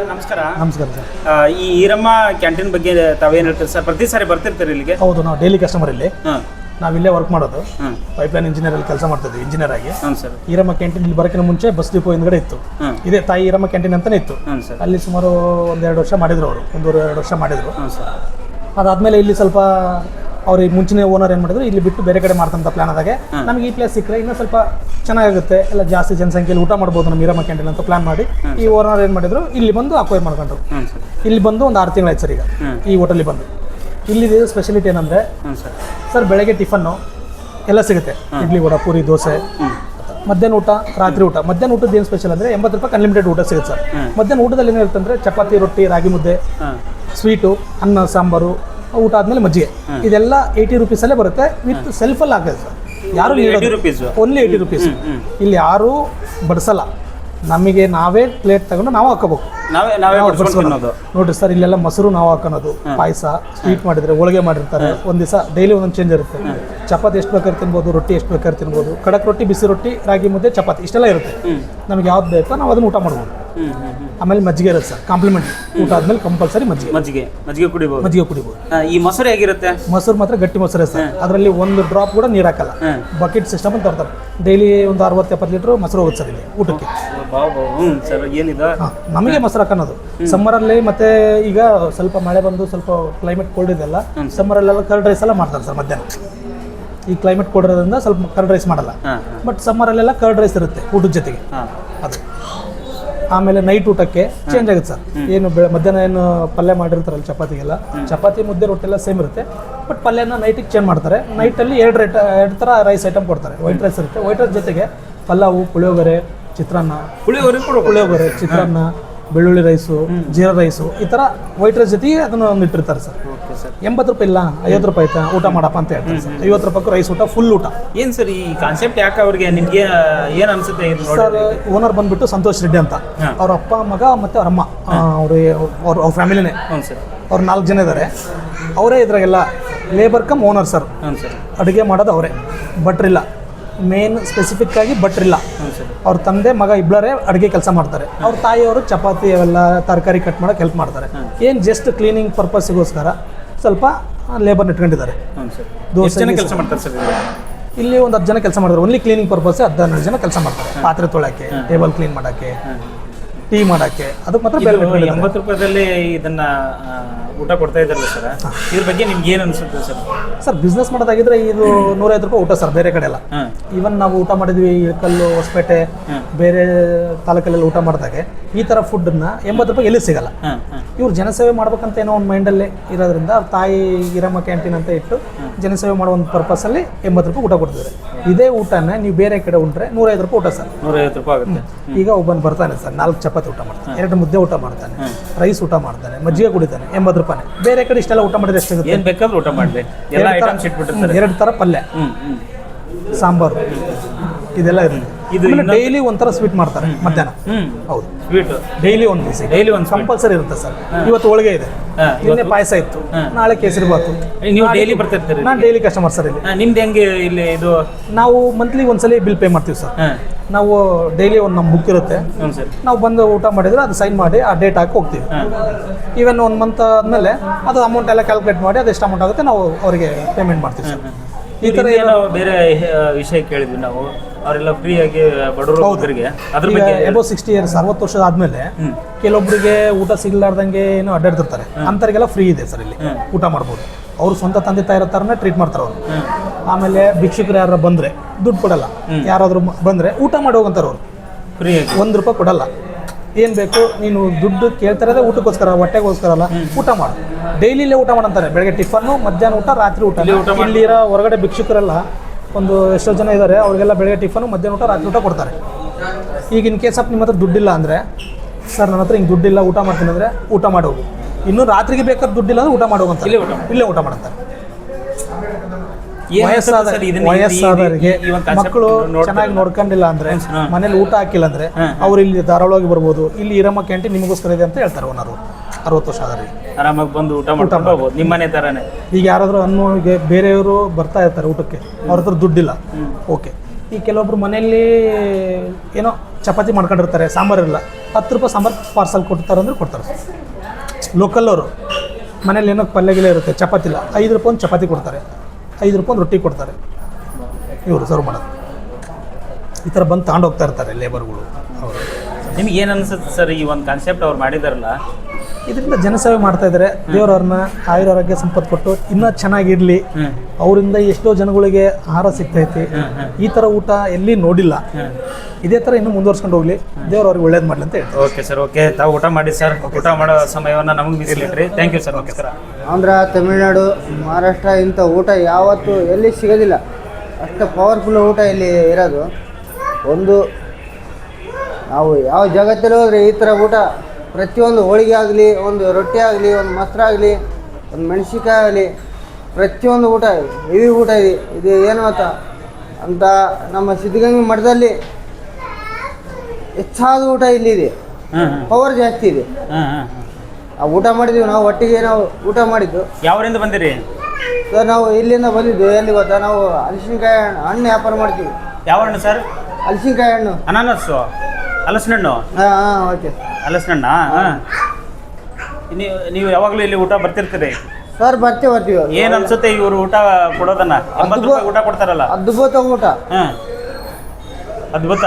ನಮಸ್ಕಾರ. ನಮಸ್ಕಾರ ಸರ್. ಆ, ಈ ಈರಮ್ಮ ಕ್ಯಾಂಟೀನ್ ಬಗ್ಗೆ ತಾವೇನು ಹೇಳ್ತೀರಿ ಸರ್? ಪ್ರತಿ ಸಾರಿ ಬರ್ತಿರ್ತೀರಿ ಇಲ್ಲಿಗೆ? ಹೌದು ನಾವು ಡೈಲಿ ಕಸ್ಟಮರ್ ಇಲ್ಲಿ. ಹಾಂ. ನಾವು ಇಲ್ಲೇ ವರ್ಕ್ ಮಾಡೋದು. ಹಾಂ. ಪೈಪ್ಲೈನ್ ಇಂಜಿನಿಯರಲ್ಲಿ ಕೆಲಸ ಮಾಡ್ತಿದ್ವಿ ಇಂಜಿನಿಯರ್ ಆಗಿ. ಹಾಂ ಸರ್. ಈರಮ್ಮ ಕ್ಯಾಂಟೀನ್ ಇಲ್ಲಿ ಬರೋಕ್ಕಿಂತ ಮುಂಚೆ ಬಸ್ ಡಿಪೋ ಹಿಂದ್ಗಡೆ ಇತ್ತು. ಹಾಂ. ಇದೇ ತಾಯಿ ಈರಮ್ಮ ಕ್ಯಾಂಟೀನ್ ಅಂತಾನೆ ಇತ್ತು. ಹಾಂ ಸರ್. ಅಲ್ಲಿ ಸುಮಾರು ಒಂದೆರಡು ವರ್ಷ ಮಾಡಿದ್ರು ಅವರು ಒಂದೂವರೆ ಎರಡು ವರ್ಷ ಮಾಡಿದ್ರು. ಹಾಂ ಸರ್. ಅದಾದ್ಮೇಲೆ ಇಲ್ಲಿ ಸ್ವಲ್ಪ ಅವ್ರಿಗೆ ಮುಂಚಿನ ಓನರ್ ಏನು ಮಾಡಿದ್ರು ಇಲ್ಲಿ ಬಿಟ್ಟು ಬೇರೆ ಕಡೆ ಮಾಡ್ತಂತ ಪ್ಲಾನ್ ಆದಾಗೆ. ನಮಗೆ ಈ ಪ್ಲೇಸ್ ಸಿಕ್ಕರೆ ಇನ್ನೂ ಸ್ವಲ್ಪ ಚೆನ್ನಾಗಿರುತ್ತೆ ಎಲ್ಲ ಜಾಸ್ತಿ ಜನಸಂಖ್ಯೆಯಲ್ಲಿ ಊಟ ಮಾಡ್ಬೋದು ನಮ್ಮ ಹೀರಮ್ಮ ಕ್ಯಾಂಟೀನ್ ಅಂತ ಪ್ಲಾನ್ ಮಾಡಿ. ಈ ಓನರ್ ಏನು ಮಾಡಿದ್ರು ಇಲ್ಲಿ ಬಂದು ಅಕ್ವೈರ್ ಮಾಡ್ಕೊಂಡ್ರು. ಇಲ್ಲಿ ಬಂದು ಒಂದು ಆರು ತಿಂಗಳಾಯ್ತು ಸರ್ ಈಗ. ಈ ಹೋಟೆಲಿಗೆ ಬಂದು. ಇಲ್ಲಿ ಸ್ಪೆಷಾಲಿಟಿ ಏನಂದರೆ ಸರ್. ಬೆಳಗ್ಗೆ ಟಿಫನ್ನು ಎಲ್ಲ ಸಿಗುತ್ತೆ. ಇಡ್ಲಿ ವಡ ಪೂರಿ ದೋಸೆ. ಮಧ್ಯಾಹ್ನ ಊಟ ರಾತ್ರಿ ಊಟ. ಮಧ್ಯಾಹ್ನ ಊಟದ ಏನು ಸ್ಪೆಷಲ್ ಅಂದರೆ ಎಂಬತ್ತು ರೂಪಾಯಿ ಅನ್ಲಿಮಿಟೆಡ್ ಊಟ ಸಿಗುತ್ತೆ ಸರ್. ಮಧ್ಯಾಹ್ನ ಊಟದಲ್ಲಿ ಏನಿರುತ್ತೆ ಅಂದ್ರೆ ಚಪಾತಿ ರೊಟ್ಟಿ ರಾಗಿ ಮುದ್ದೆ ಸ್ವೀಟು ಅನ್ನ ಸಾಂಬಾರು ಊಟ ಆದಮೇಲೆ ಮಜ್ಜಿಗೆ. ಇದೆಲ್ಲ ಏಯ್ಟಿ ರುಪೀಸಲ್ಲೇ ಬರುತ್ತೆ. ವಿತ್ ಸೆಲ್ಫಲ್ಲಿ ಹಾಕಿದೆ ಸರ್ ಯಾರು 80 rupees? ಓನ್ಲಿ ಏಯ್ಟಿ ರುಪೀಸ್ ಇಲ್ಲಿ ಯಾರು ಬಡಿಸಲ್ಲ. ನಮಗೆ ನಾವೇ ಪ್ಲೇಟ್ ತಗೊಂಡು ನಾವು ಹಾಕೋಬೇಕು ನೋಡ್ರಿ ಸರ್ ಇಲ್ಲೆಲ್ಲ ಮೊಸರು ನಾವು ಹಾಕೋದು ಪಾಯಸ ಸ್ವೀಟ್ ಮಾಡಿದ್ರೆ ಹೋಳಿಗೆ ಮಾಡಿರ್ತಾರೆ. ಒಂದ್ ದಿವಸ ಡೈಲಿ ಒಂದೊಂದು ಚೇಂಜ್ ಇರುತ್ತೆ. ಚಪಾತಿ ಎಷ್ಟು ಬೇಕಾದ್ರೆ ತಿನ್ಬೋದು ರೊಟ್ಟಿ ಎಷ್ಟು ಬೇಕಾದ್ರೆ ತಿನ್ಬೋದು. ಖಡಕ್ ರೊಟ್ಟಿ ಬಿಸಿ ರೊಟ್ಟಿ ರಾಗಿ ಮುದ್ದೆ ಚಪಾತಿ ಇಷ್ಟೆಲ್ಲ ಇರುತ್ತೆ. ನಮ್ಗೆ ಯಾವ್ದು ಬೇಕೋ ನಾವು ಅದನ್ನ ಊಟ ಮಾಡ್ಬೋದು. ಆಮೇಲೆ ಮಜ್ಜಿಗೆ ಇರುತ್ತೆ ಸರ್ ಕಾಂಪ್ಲಿಮೆಂಟ್ ಊಟ ಆದ್ಮೇಲೆ ಕಂಪಲ್ಸರಿ ಮಜ್ಜಿಗೆ. ಮಜ್ಜಿಗೆ ಮಜ್ಜಿಗೆ ಕುಡಿಬಹುದು ಮಜ್ಜಿಗೆ ಕುಡಿಬಹುದು ಆ, ಈ ಮೊಸರು ಹೇಗಿರುತ್ತೆ? ಮೊಸರು ಮಾತ್ರ ಗಟ್ಟಿ ಮೊಸರೇ ಸರ್. ಅದರಲ್ಲಿ ಒಂದು ಡ್ರಾಪ್ ಕೂಡ ನೀರು ಹಾಕಲ್ಲ. ಬಕೆಟ್ ಸಿಸ್ಟಮ್ ಅಂತ ತರ್ತಾರೆ. ಡೈಲಿ ಒಂದು ಅರವತ್ತು ಎಪ್ಪತ್ತು ಲೀಟರ್ ಮೊಸರು ಹೋಗುತ್ತೆ ಸರ್ ಇಲ್ಲಿ ಊಟಕ್ಕೆ. ಬಾವು ಬಾವು ಹ್ಞೂ ಸರ್ ಏನಿದೆ? ಹಾ, ನಮಗೆ ಮೊಸರು ಹಾಕೋದು ಸಮ್ಮರಲ್ಲಿ ಮತ್ತೆ ಈಗ ಸ್ವಲ್ಪ ಮಳೆ ಬಂದು ಸ್ವಲ್ಪ ಕ್ಲೈಮೇಟ್ ಕೋಲ್ಡ್ ಇದೆಲ್ಲ ಸಮ್ಮರಲ್ಲೆಲ್ಲ ಕರ್ಡ್ ರೈಸ್ ಎಲ್ಲ ಮಾಡ್ತಾರೆ ಸರ್ ಮಧ್ಯಾಹ್ನ. ಈ ಕ್ಲೈಮೇಟ್ ಕೊಡೋದ್ರಿಂದ ಸ್ವಲ್ಪ ಕರ್ಡ್ ರೈಸ್ ಮಾಡಲ್ಲ. ಹಾಂ ಬಟ್ ಸಮ್ಮರಲ್ಲೆಲ್ಲ ಕರ್ಡ್ ರೈಸ್ ಇರುತ್ತೆ ಊಟದ ಜೊತೆಗೆ. ಹಾಂ. ಅದು. ಆಮೇಲೆ ನೈಟ್ ಊಟಕ್ಕೆ ಚೇಂಜ್ ಆಗುತ್ತೆ ಸರ್. ಏನು ಬೆಳೆ ಮಧ್ಯಾಹ್ನ ಏನು ಪಲ್ಯ ಮಾಡಿರ್ತಾರಲ್ಲ ಚಪಾತಿಗೆಲ್ಲ ಚಪಾತಿ ಮುದ್ದೆ ರೊಟ್ಟಿ ಎಲ್ಲ ಸೇಮ್ ಇರುತ್ತೆ. ಬಟ್ ಪಲ್ಯನ ನೈಟಿಗೆ ಚೇಂಜ್ ಮಾಡ್ತಾರೆ. ನೈಟಲ್ಲಿ ಎರಡು ರೈಟ್ ಎರಡು ಥರ ರೈಸ್ ಐಟಮ್ ಕೊಡ್ತಾರೆ. ವೈಟ್ ರೈಸ್ ಇರುತ್ತೆ. ವೈಟ್ ರೈಸ್ ಜೊತೆಗೆ ಪಲಾವು ಪುಳಿಯೋಗರೆ ಚಿತ್ರಾನ್ನ. ಪುಳಿಯೋಗರೆ ಕೊಡು ಪುಳಿಯೋಗರೆ ಚಿತ್ರಾನ್ನ. ಬೆಳ್ಳುಳ್ಳಿ ರೈಸು ಜೀರಾ ರೈಸು ಈ ಥರ ವೈಟ್ ರೈಸ್ ಜೊತೆಗೆ ಅದನ್ನು ಒಂದು ಇಟ್ಟಿರ್ತಾರೆ ಸರ್. ಎಂಬತ್ತು ರೂಪಾಯಿ ಇಲ್ಲ ಐವತ್ತು ರೂಪಾಯಿ ಆಯ್ತಾ ಊಟ ಮಾಡಪ್ಪ ಅಂತ ಹೇಳ್ತಾರೆ ಸರ್. ಐವತ್ತು ರೂಪಾಯಿ ರೈಸ್ ಊಟ ಫುಲ್ ಊಟ. ಏನು ಸರ್ ಈ ಕಾನ್ಸೆಪ್ಟ್ ಯಾಕೆ ಅವ್ರಿಗೆ ನಿಮಗೆ ಏನು ಅನ್ಸುತ್ತೆ ಸರ್ ಓನರ್ ಬಂದ್ಬಿಟ್ಟು ಸಂತೋಷ್ ರೆಡ್ಡಿ ಅಂತ. ಅವ್ರ ಅಪ್ಪ ಮಗ ಮತ್ತು ಅವ್ರ ಅಮ್ಮ ಅವರು ಅವ್ರ ಅವ್ರ ಫ್ಯಾಮಿಲಿನೇ ಸರ್ ಅವ್ರು ನಾಲ್ಕು ಜನ ಇದ್ದಾರೆ ಅವರೇ ಇದ್ರಾಗೆಲ್ಲ ಲೇಬರ್ ಕಮ್ ಓನರ್ ಸರ್ ಅಡುಗೆ ಮಾಡೋದು ಅವರೇ. ಭಟ್ರಿಲ್ಲ. ಮೇನ್ ಸ್ಪೆಸಿಫಿಕ್ ಆಗಿ ಭಟ್ರಿಲ್ಲ ಅವ್ರ ತಂದೆ ಮಗ ಇಬ್ಬರೇ ಅಡುಗೆ ಕೆಲಸ ಮಾಡ್ತಾರೆ. ಅವ್ರ ತಾಯಿಯವರು ಚಪಾತಿ ಅವೆಲ್ಲ ತರಕಾರಿ ಕಟ್ ಮಾಡೋಕೆ ಹೆಲ್ಪ್ ಮಾಡ್ತಾರೆ. ಏನು ಜಸ್ಟ್ ಕ್ಲೀನಿಂಗ್ ಪರ್ಪಸ್ಗೋಸ್ಕರ ಸ್ವಲ್ಪ ಲೇಬರ್ನ ಇಟ್ಕೊಂಡಿದ್ದಾರೆ. ದೋಸೆ ಕೆಲಸ ಮಾಡ್ತಾರೆ ಸರ್ ಇಲ್ಲಿ ಒಂದು ಹತ್ತು ಜನ ಕೆಲಸ ಮಾಡ್ತಾರೆ. ಓನ್ಲಿ ಕ್ಲೀನಿಂಗ್ ಪರ್ಪಸ್ ಹದಿನಾರು ಜನ ಕೆಲಸ ಮಾಡ್ತಾರೆ. ಪಾತ್ರೆ ತೊಳಕ್ಕೆ ಟೇಬಲ್ ಕ್ಲೀನ್ ಮಾಡೋಕ್ಕೆ. ಟೀ ಮಾಡಕ್ಕೆ. ಅದಕ್ಕೆ ಮಾತ್ರ ಬೇರೆ. ಎಂಬತ್ತು ರೂಪಾಯಿದಲ್ಲಿ ಇದನ್ನ ಊಟ ಕೊಡ್ತಾ ಇದ್ದಾರಲ್ಲ ಸರ್. ಇದ್ರ ಬಗ್ಗೆ ನಿಮ್ಗೆ ಏನು ಅನಿಸುತ್ತೆ ಸರ್? ಸರ್ ಬಿಸ್ನೆಸ್ ಮಾಡೋದಾಗಿದ್ರೆ ಇದು ನೂರೈವತ್ತು ರೂಪಾಯಿ ಊಟ ಸರ್ ಬೇರೆ ಕಡೆ ಎಲ್ಲ. ಈವನ್ ನಾವು ಊಟ ಮಾಡಿದ್ವಿ ಇಳಕಲ್ಲು ಹೊಸಪೇಟೆ ಬೇರೆ ತಾಲೂಕಲ್ಲೆಲ್ಲ ಊಟ ಮಾಡಿದಾಗೆ ಈ ಥರ ಫುಡ್ಡನ್ನ ಎಂಬತ್ತು ರೂಪಾಯಿ ಎಲ್ಲಿ ಸಿಗಲ್ಲ. ಇವ್ರು ಜನಸೇವೆ ಮಾಡ್ಬೇಕಂತ ಏನೋ ಒಂದು ಮೈಂಡಲ್ಲೇ ಇರೋದ್ರಿಂದ ಅವ್ರ ತಾಯಿ ಇರಮ್ಮ ಕ್ಯಾಂಟೀನ್ ಅಂತ ಇಟ್ಟು ಜನಸೇವೆ ಮಾಡೋ ಒಂದು ಪರ್ಪಸಲ್ಲಿ ಎಂಬತ್ತು ರೂಪಾಯಿ ಊಟ ಕೊಡ್ತಿದ್ದಾರೆ ಇದೇ ಊಟನ ನೀವು ಬೇರೆ ಕಡೆ ಉಂಟ್ರೆ ನೂರೈದು ರೂಪಾಯಿ ಊಟ ಸರ್. ನೂರೈವತ್ತು ರೂಪಾಯಿ ಆಗುತ್ತೆ. ಈಗ ಒಬ್ಬನ್ ಬರ್ತಾನೆ ಸರ್ ನಾಲ್ಕು ಚಪಾತಿ ಊಟ ಮಾಡ್ತಾನೆ. ಎರಡು ಮುದ್ದೆ ಊಟ ಮಾಡ್ತಾನೆ. ರೈಸ್ ಊಟ ಮಾಡ್ತಾನೆ. ಮಜ್ಜಿಗೆ ಕುಡಿತಾನೆ. ಎಂಬತ್ತು ರೂಪಾಯಿ ಬೇರೆ ಕಡೆ ಇಷ್ಟೆಲ್ಲ ಊಟ ಮಾಡಿದ್ರೆ ಎಷ್ಟಾಗುತ್ತೆ ಏನು ಬೇಕಾದ್ರೂ ಊಟ ಮಾಡಲಿ. ಎಲ್ಲ ಐಟಮ್ಸ್ ಇಟ್ಬಿಟ್ಟಿರ್ತಾರೆ. ಎರಡು ಥರ ಪಲ್ಯ. ಸಾಂಬಾರು. ಇದೆಲ್ಲ ಇರುತ್ತೆ. ಇದು ಡೈಲಿ ಒಂಥರ ಸ್ವೀಟ್ ಮಾಡ್ತಾರೆ ಮಧ್ಯಾಹ್ನ. ಹೌದು. ಸ್ವೀಟ್ ಡೈಲಿ ಒಂದು ದಿವಸ ಡೈಲಿ ಒಂದು ಕಂಪಲ್ಸರಿ ಇರುತ್ತೆ ಸರ್. ಇವತ್ತು ಹೋಳಿಗೆ ಇದೆ. ನಿನ್ನೆ ಪಾಯಸ ಇತ್ತು. ನಾಳೆ ಕೇಸರಿ ಬಾತು. ನೀವು ಡೈಲಿ ಬರ್ತಿರ್ತೀರಿ ನಾನು ಡೈಲಿ ಕಸ್ಟಮರ್ ಸರ್ ಇಲ್ಲಿ. ನಿಮ್ದು ಹೆಂಗೆ ಇಲ್ಲಿ ಇದು? ನಾವು ಮಂತ್ಲಿ ಒಂದ್ಸಲಿ ಬಿಲ್ ಪೇ ಮಾಡ್ತೀವಿ ಸರ್. ನಾವು ಡೈಲಿ ಒಂದು ನಮ್ಮ ಬುಕ್ ಇರುತ್ತೆ. ನಾವು ಬಂದು ಊಟ ಮಾಡಿದ್ರೆ ಅದು ಸೈನ್ ಮಾಡಿ ಆ ಡೇಟ್ ಹಾಕಿ ಹೋಗ್ತೀವಿ. ಈವನ್ ಒಂದು ಮಂತ್ ಆದಮೇಲೆ ಅದು ಅಮೌಂಟ್ ಎಲ್ಲ ಕ್ಯಾಲ್ಕುಲೇಟ್ ಮಾಡಿ ಅದು ಎಷ್ಟು ಅಮೌಂಟ್ ಆಗುತ್ತೆ ನಾವು ಅವರಿಗೆ ಪೇಮೆಂಟ್ ಮಾಡ್ತೀವಿ ಸರ್. ಈ ಥರ ಏನೋ ಬೇರೆ ವಿಷಯ ಕೇಳಿದ್ವಿ ನಾವು. ಅವರೆಲ್ಲ ಫ್ರೀಯಾಗಿ ಬಡವರು ಅವರಿಗೆ ಅದ್ರ ಬಗ್ಗೆ ಎಬೋ ಸಿಕ್ಸ್ಟಿ ಇಯರ್ಸ್ ಅರವತ್ತು ವರ್ಷದ ಆದಮೇಲೆ ಕೆಲವೊಬ್ಬರಿಗೆ ಊಟ ಸಿಗಲಾರ್ದಂಗೆ ಏನು ಅಡ್ಡಾಡ್ತಿರ್ತಾರೆ. ಅಂಥವ್ರಿಗೆಲ್ಲ ಫ್ರೀ ಇದೆ ಸರ್ ಇಲ್ಲಿ. ಊಟ ಮಾಡ್ಬೋದು. ಅವ್ರು ಸ್ವಂತ ತಂದೆ ತಾಯಿರೋ ಥರನೇ ಟ್ರೀಟ್ ಮಾಡ್ತಾರೆ ಅವರು. ಆಮೇಲೆ ಭಿಕ್ಷುಕರು ಯಾರು ಬಂದರೆ ದುಡ್ಡು ಕೊಡಲ್ಲ. ಯಾರಾದರೂ ಬಂದರೆ ಊಟ ಮಾಡಿ ಹೋಗಂತಾರೆ ಅವರು. ಫ್ರೀಯಾಗಿ ಒಂದು ರೂಪಾಯಿ ಕೊಡಲ್ಲ. ಏನು ಬೇಕು ನೀನು ದುಡ್ಡು ಕೇಳ್ತಿರೋದೇ ಊಟಕ್ಕೋಸ್ಕರ ಹೊಟ್ಟೆಗೋಸ್ಕರ ಅಲ್ಲ ಊಟ ಮಾಡು. ಡೈಲಿ ಇಲ್ಲೇ ಊಟ ಮಾಡಂತಾರೆ. ಬೆಳಗ್ಗೆ ಟಿಫನ್ನು ಮಧ್ಯಾಹ್ನ ಊಟ ರಾತ್ರಿ ಊಟ. ಇಲ್ಲಿರೋ ಹೊರಗಡೆ ಭಿಕ್ಷುಕರೆಲ್ಲ ಒಂದು ಎಷ್ಟೋ ಜನ ಇದ್ದಾರೆ ಅವರಿಗೆಲ್ಲ ಬೆಳಗ್ಗೆ ಟಿಫನ್ನು ಮಧ್ಯಾಹ್ನ ಊಟ ರಾತ್ರಿ ಊಟ ಕೊಡ್ತಾರೆ. ಈಗ ಇನ್ ಕೇಸ್ ಆಫ್ ನಿಮ್ಮ ಹತ್ರ ದುಡ್ಡಿಲ್ಲ ಅಂದರೆ ಸರ್ ನನ್ನ ಹತ್ರ ಹಿಂಗೆ ದುಡ್ಡಿಲ್ಲ ಊಟ ಮಾಡ್ತೀನಿ ಅಂದರೆ ಊಟ ಮಾಡಿ ಹೋಗು. ಇನ್ನು ರಾತ್ರಿಗೆ ಬೇಕಾದ ದುಡ್ಡಿಲ್ಲ ಅಂದ್ರೆ ಊಟ ಮಾಡುವಂತ ಇಲ್ಲೇ ಊಟ ಇಲ್ಲೇ ಊಟ ಮಾಡ್ತಾರೆ ವಯಸ್ಸಾದ ವಯಸ್ಸಾದವರಿಗೆ ಮಕ್ಕಳು ಚೆನ್ನಾಗಿ. ನೋಡ್ಕೊಂಡಿಲ್ಲ ಅಂದ್ರೆ. ಮನೇಲಿ ಊಟ ಹಾಕಿಲ್ಲ ಅಂದ್ರೆ ಅವ್ರು ಇಲ್ಲಿ ಧಾರಾಳವಾಗಿ ಬರ್ಬೋದು ಇಲ್ಲಿ ಇರಮ್ಮ ಕ್ಯಾಂಟೀನ್ ನಿಮಗೋಸ್ಕರ ಇದೆ ಅಂತ ಹೇಳ್ತಾರೆ ಓನರು ಅರವತ್ತು ವರ್ಷ ಆದ್ರೆ ಆರಾಮಾಗಿ ಬಂದು ಊಟ ಮಾಡ್ಕೊಂಡು ಹೋಗ್ಬೋದು. ನಿಮ್ಮ ಮನೆ ಥರನೇ ಈಗ ಯಾರಾದರೂ ಅನ್ನೋಗೆ ಬೇರೆಯವರು ಬರ್ತಾ ಇರ್ತಾರೆ ಊಟಕ್ಕೆ ಅವ್ರ ಹತ್ರ ದುಡ್ಡಿಲ್ಲ. ಓಕೆ. ಈ ಕೆಲವೊಬ್ರು ಮನೆಯಲ್ಲಿ ಏನೋ ಚಪಾತಿ ಮಾಡ್ಕೊಂಡಿರ್ತಾರೆ ಸಾಂಬಾರ್ ಇಲ್ಲ. ಹತ್ತು ರೂಪಾಯಿ ಸಾಂಬಾರು ಪಾರ್ಸಲ್ ಕೊಡ್ತಾರೆ ಅಂದ್ರೆ ಕೊಡ್ತಾರೆ. ಲೋಕಲ್ ಅವರು. ಮನೇಲಿ ಏನೋ ಪಲ್ಯ ಗಿಲ್ಯ ಇರುತ್ತೆ, ಚಪಾತಿ ಇಲ್ಲ. ಐದು ರೂಪಾಯಿ ಒಂದು ಚಪಾತಿ ಕೊಡ್ತಾರೆ. ಐದು ರೂಪಾಯಿ ಒಂದು ರೊಟ್ಟಿ ಕೊಡ್ತಾರೆ. ಇವರು ಸರ್ವ್ ಮಾಡೋದು. ಈ ಥರ ಬಂದು ತಗೊಂಡು ಹೋಗ್ತಾ ಇರ್ತಾರೆ ಲೇಬರ್ಗಳು ಅವರು ನಿಮ್ಗೆ ಏನು ಅನ್ಸುತ್ತೆ ಸರ್ ಈ ಒಂದು ಕಾನ್ಸೆಪ್ಟ್ ಅವ್ರು ಮಾಡಿದಾರಲ್ಲ? ಇದರಿಂದ ಜನಸೇವೆ ಮಾಡ್ತಾ ಇದ್ದಾರೆ ದೇವರವ್ರನ್ನ ಆಯುರ ಆರೋಗ್ಯ ಸಂಪತ್ತು ಕೊಟ್ಟು ಇನ್ನೂ ಚೆನ್ನಾಗಿರ್ಲಿ ಅವರಿಂದ ಎಷ್ಟೋ ಜನಗಳಿಗೆ ಆಹಾರ ಸಿಗ್ತೈತಿ. ಈ ಥರ ಊಟ ಎಲ್ಲಿ ನೋಡಿಲ್ಲ. ಇದೇ ಥರ ಇನ್ನೂ ಮುಂದುವರ್ಸ್ಕೊಂಡು ಹೋಗ್ಲಿ. ದೇವ್ರ ಅವ್ರಿಗೆ ಒಳ್ಳೇದು ಮಾಡಲಿ ಅಂತ ಹೇಳ್ತಾರೆ ಓಕೆ ಸರ್ ಓಕೆ. ತಾವು ಊಟ ಮಾಡಿ ಸರ್. ಊಟ ಮಾಡೋ ಸಮಯವನ್ನು ನಮಗೆ ಮೀಸಲಿಟ್ರಿ. Thank you sir. Okay sir. Andhra Tamil Nadu Maharashtra ಇಂಥ ಊಟ ಯಾವತ್ತು ಎಲ್ಲಿ ಸಿಗೋದಿಲ್ಲ. ಅಷ್ಟು ಪವರ್ಫುಲ್ ಊಟ ಇಲ್ಲಿ ಇರೋದು. ಒಂದು ನಾವು ಯಾವ ಜಗತ್ತಲ್ಲಿ ಹೋದರೆ ಈ ಥರ ಊಟ ಪ್ರತಿಯೊಂದು ಹೋಳಿಗೆ ಆಗಲಿ ಒಂದು ರೊಟ್ಟಿ ಆಗಲಿ ಒಂದು ಮೊಸರಾಗಲಿ ಒಂದು ಮೆಣಸಿನ್ಕಾಯಿ ಆಗಲಿ ಪ್ರತಿಯೊಂದು ಊಟ ಹೆವಿ ಊಟ ಇದೆ. ಇದು ಏನು ಅಂತ ಅಂತ ನಮ್ಮ ಸಿದ್ಧಗಂಗೆ ಮಠದಲ್ಲಿ ಹೆಚ್ಚಾದ ಊಟ ಇಲ್ಲಿದೆ. ಪವರ್ ಜಾಸ್ತಿ ಇದೆ. ಆ ಊಟ ಮಾಡಿದ್ದೀವಿ ನಾವು ಒಟ್ಟಿಗೆ ನಾವು ಊಟ ಮಾಡಿದ್ದು. ಯಾವರಿಂದ ಬಂದಿರಿ? ಸರ್ ನಾವು ಇಲ್ಲಿಂದ ಬಂದಿದ್ದು ಎಲ್ಲಿ ಗೊತ್ತಾ? ನಾವು ಹಲಸಿನಕಾಯಿ ಹಣ್ಣು ಹಣ್ಣು ವ್ಯಾಪಾರ ಮಾಡ್ತೀವಿ. ಯಾವ ಹಣ್ಣು ಸರ್? ಹಲಸಿನಕಾಯಿ ಹಣ್ಣು. ಅನಾನಸ್ಸು? ಹಲಸಿನ ಹಣ್ಣು? ಹಾಂ ಓಕೆ ಹಲಸಿನ ಹಣ್ಣ? ಹಾಂ. ನೀವು ನೀವು ಯಾವಾಗಲೂ ಇಲ್ಲಿ ಊಟ ಬರ್ತಿರ್ತೀರಿ? ಸರ್ ಬರ್ತೀವಿ ಬರ್ತೀವಿ. ಏನ್ ಅನ್ಸುತ್ತೆ ಇವರು ಊಟ ಕೊಡೋದನ್ನ? ಎಂಬತ್ತು ರೂಪಾಯಿ ಊಟ ಕೊಡ್ತಾರಲ್ಲ? ಅದ್ಭುತ ಊಟ. ಹಾಂ. ಅದ್ಭುತ.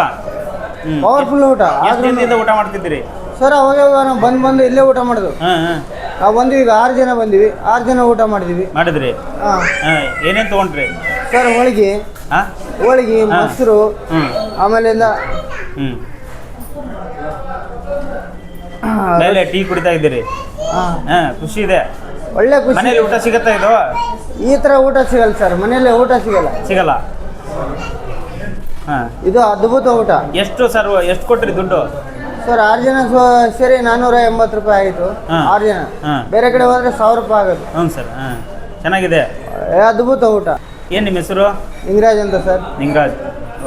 ಪವರ್ಫುಲ್ ಊಟ. ಎಷ್ಟು ದಿನದಿಂದ ಊಟ ಮಾಡ್ತಿದ್ದೀರಿ? ಸರ್ ಅವಾಗ ನಾವು ಬಂದು ಬಂದು ಇಲ್ಲೇ ಊಟ ಮಾಡೋದು. ಹಾಂ ಹಾಂ. ನಾವು ಬಂದ್ವಿ ಈಗ ಆರು ಜನ ಬಂದಿವಿ. ಆರು ಜನ ಊಟ ಮಾಡಿದ್ವಿ. ಮಾಡಿದ್ರಿ? ಹಾಂ. ಏನೇನು ತೊಗೊಂಡ್ರಿ? ಸರ್ ಹೋಳಿಗೆ. ಹಾಂ? ಹೋಳಿಗೆ ಮೊಸರು ಹ್ಞೂ ಆಮೇಲಿಂದ ಹ್ಞೂ ಮೇಲೆ ಟೀ ಕುಡಿತಾ ಇದ್ದೀರಿ. ಹಾ. ಖುಷಿ ಇದೆ. ಒಳ್ಳೆ ಖುಷಿ. ಮನೇಲಿ ಊಟ ಸಿಗುತ್ತಾ ಇದು? ಈ ತರ ಊಟ ಸಿಗಲ್ಲ ಸರ್ ಮನೆಯಲ್ಲೇ ಊಟ ಸಿಗಲ್ಲ. ಸಿಗಲ್ಲ. ಹಾಂ. ಇದು ಅದ್ಭುತ ಊಟ. ಎಷ್ಟು ಸರ್ ಎಷ್ಟು ಕೊಟ್ರಿ ದುಡ್ಡು? ಸರ್ ಆರು ಜನ ಸೊ- ಸೇರಿ ನಾನ್ನೂರ ಎಂಬತ್ತು ರೂಪಾಯಿ ಆಯಿತು. ಹಾ. ಆರು ಜನ. ಹಾ. ಬೇರೆ ಕಡೆ ಹೋದ್ರೆ ಸಾವಿರ ರೂಪಾಯಿ ಆಗುತ್ತೆ. ಹ್ಞೂ ಸರ್ ಹಾಂ. ಚೆನ್ನಾಗಿದೆ. ಏ, ಅದ್ಭುತ ಊಟ. ಏನು ನಿಮ್ಮ ಹೆಸರು? ಲಿಂಗರಾಜ್ ಅಂತ sir. Ningaraj